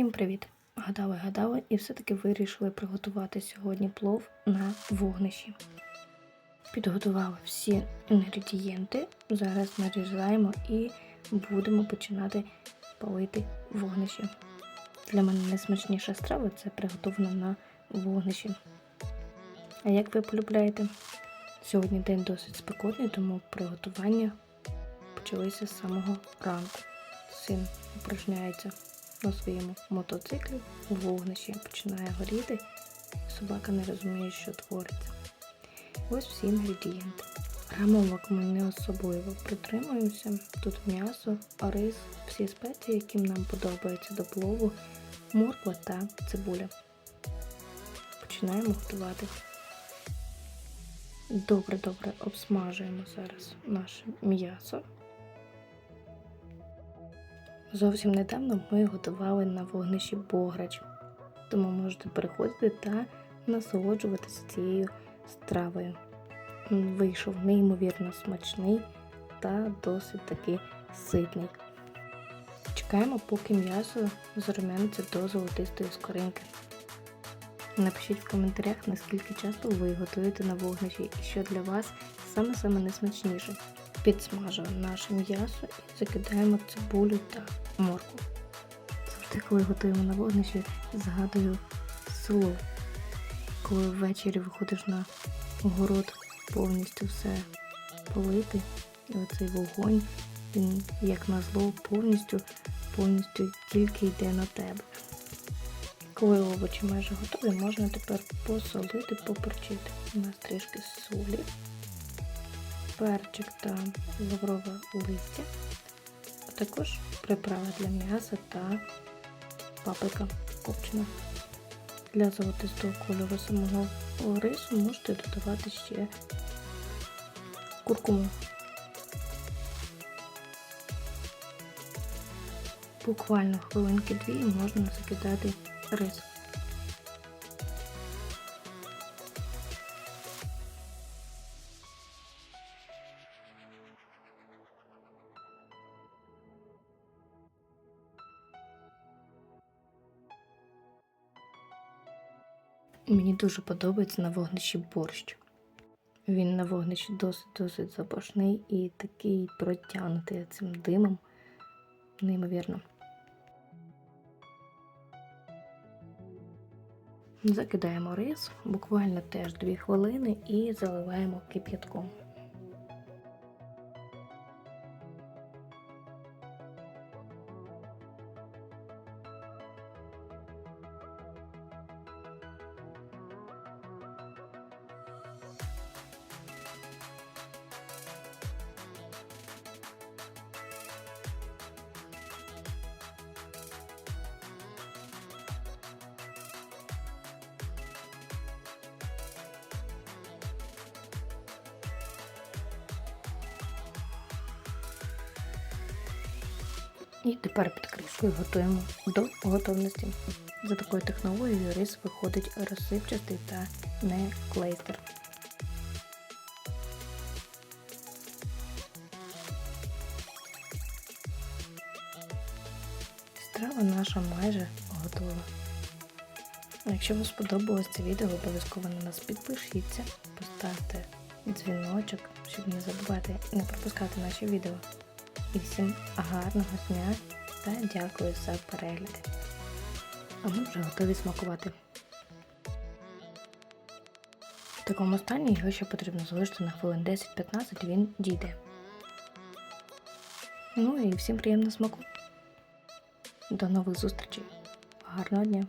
Всім привіт! Гадали, гадали і все-таки вирішили приготувати сьогодні плов на вогнищі. Підготували всі інгредієнти. Зараз нарізаємо і будемо починати палити вогнище. Для мене найсмачніша страва це приготовлена на вогнищі. А як ви полюбляєте? Сьогодні день досить спекотний, тому приготування почалися з самого ранку. Син упражняється на своєму мотоциклі у вогнищі починає горіти, собака не розуміє, що твориться. Ось всі інгредієнти. Грамовок ми не особливо притримуємося. Тут м'ясо, рис, всі спеції, які нам подобаються до плову, морква та цибуля. Починаємо готувати. Добре-добре обсмажуємо зараз наше м'ясо. Зовсім недавно ми готували на вогнищі бограч, тому можете переходити та насолоджуватися цією стравою. Вийшов неймовірно смачний та досить таки ситний. Чекаємо, поки м'ясо зарум'яниться до золотистої скоринки. Напишіть в коментарях, наскільки часто ви готуєте на вогнищі і що для вас саме-саме найсмачніше. Підсмажуємо наше м'ясо і закидаємо цибулю та моркву. Завжди, коли готуємо на вогнищі, згадую село. Коли ввечері виходиш на город, повністю все полити, і оцей вогонь, він, як назло, повністю, повністю тільки йде на тебе. Коли овочі майже готові, можна тепер посолити, поперчити. У нас трішки солі, перчик та лаврове листя, а також приправа для м'яса та паприка копчена. Для золотистого кольору самого рису можете додавати ще куркуму. Буквально хвилинки дві можна закидати рис. Мені дуже подобається на вогнищі борщ. Він на вогнищі досить-досить запашний і такий протягнутий цим димом. Неймовірно. Закидаємо рис, буквально теж 2 хвилини і заливаємо кип'ятком. І тепер під кришкою готуємо до готовності. За такою технологією рис виходить розсипчастий та не клейстер. Страва наша майже готова. Якщо вам сподобалось це відео, обов'язково на нас підпишіться, поставте дзвіночок, щоб не забувати не пропускати наші відео. І всім гарного дня та дякую за перегляд. А ми вже готові смакувати. В такому стані його ще потрібно залишити на хвилин 10-15, він дійде. Ну і всім приємного смаку. До нових зустрічей. Гарного дня!